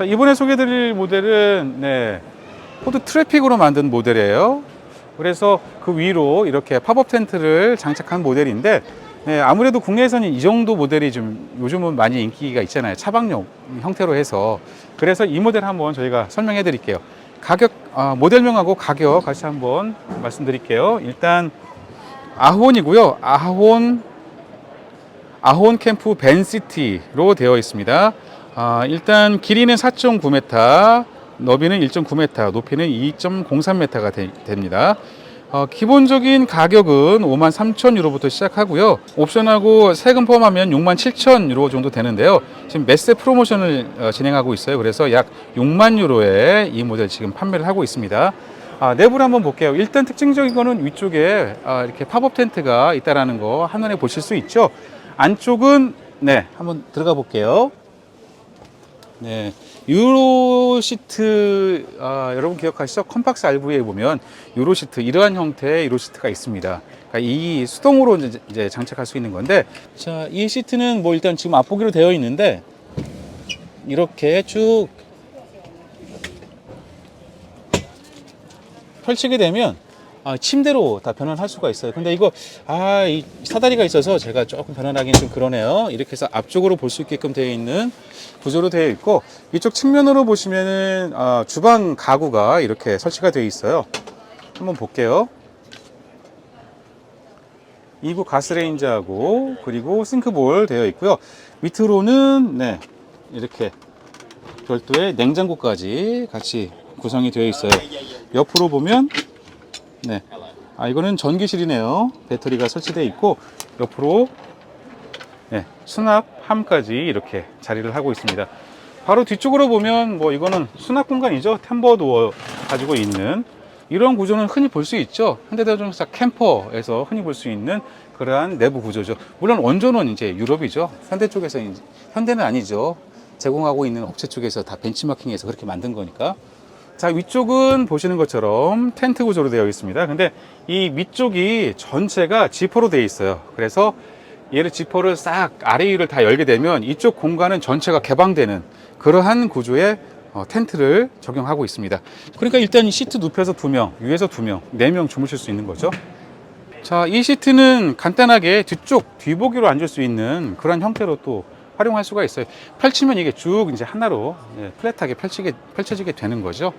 자, 이번에 소개해드릴 모델은 네, 포드 트래픽으로 만든 모델이에요. 그래서 그 위로 이렇게 팝업 텐트를 장착한 모델인데 네, 아무래도 국내에서는 이 정도 모델이 좀 요즘은 많이 인기가 있잖아요. 차박용 형태로 해서 그래서 이 모델 한번 저희가 설명해 드릴게요. 가격 아, 모델명하고 가격 같이 한번 말씀드릴게요. 일단 아혼이고요. 아혼 아혼 캠프 벤시티로 되어 있습니다. 아, 일단 길이는 4.9m, 너비는 1.9m, 높이는 2.03m가 됩니다. 어, 기본적인 가격은 5만 3천 유로부터 시작하고요. 옵션하고 세금 포함하면 6만 7천 유로 정도 되는데요. 지금 메세 프로모션을 어, 진행하고 있어요. 그래서 약 6만 유로에 이 모델 지금 판매를 하고 있습니다. 아, 내부를 한번 볼게요. 일단 특징적인 거는 위쪽에 아, 이렇게 팝업 텐트가 있다라는 거 한눈에 보실 수 있죠. 안쪽은 네 한번 들어가 볼게요. 네 유로 시트 아, 여러분 기억하시죠? 컴팍스 RV에 보면 유로 시트 이러한 형태의 유로 시트가 있습니다. 그러니까 이 수동으로 이제, 이제 장착할 수 있는 건데 자 이 시트는 뭐 일단 지금 앞보기로 되어 있는데 이렇게 쭉 펼치게 되면 아, 침대로 다 변환할 수가 있어요. 근데 이거 아, 이 사다리가 있어서 제가 조금 변환하기는 좀 그러네요. 이렇게 해서 앞쪽으로 볼 수 있게끔 되어 있는 구조로 되어 있고 이쪽 측면으로 보시면은 아, 주방 가구가 이렇게 설치가 되어 있어요. 한번 볼게요. 이부 가스레인지하고 그리고 싱크볼 되어 있고요. 밑으로는 네 이렇게 별도의 냉장고까지 같이 구성이 되어 있어요. 옆으로 보면 네. 아, 이거는 전기실이네요. 배터리가 설치되어 있고, 옆으로, 네, 수납함까지 이렇게 자리를 하고 있습니다. 바로 뒤쪽으로 보면, 뭐, 이거는 수납 공간이죠. 템버 도어 가지고 있는 이런 구조는 흔히 볼 수 있죠. 현대자동차 캠퍼에서 흔히 볼 수 있는 그러한 내부 구조죠. 물론 원조는 이제 유럽이죠. 현대 쪽에서, 현대는 아니죠. 제공하고 있는 업체 쪽에서 다 벤치마킹해서 그렇게 만든 거니까. 자, 위쪽은 보시는 것처럼 텐트 구조로 되어 있습니다. 근데 이 위쪽이 전체가 지퍼로 되어 있어요. 그래서 얘를 지퍼를 싹 아래 위를 다 열게 되면 이쪽 공간은 전체가 개방되는 그러한 구조의 어, 텐트를 적용하고 있습니다. 그러니까 일단 이 시트 눕혀서 두 명, 위에서 두 명, 네 명 주무실 수 있는 거죠. 자, 이 시트는 간단하게 뒤쪽 뒤보기로 앉을 수 있는 그런 형태로 또 활용할 수가 있어요. 펼치면 이게 쭉 이제 하나로 예, 플랫하게 펼치게, 펼쳐지게 되는 거죠.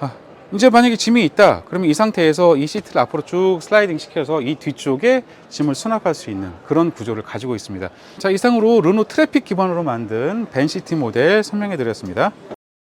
아, 이제 만약에 짐이 있다. 그러면 이 상태에서 이 시트를 앞으로 쭉 슬라이딩 시켜서 이 뒤쪽에 짐을 수납할 수 있는 그런 구조를 가지고 있습니다. 자, 이상으로 르노 트래픽 기반으로 만든 벤시티 모델 설명해 드렸습니다.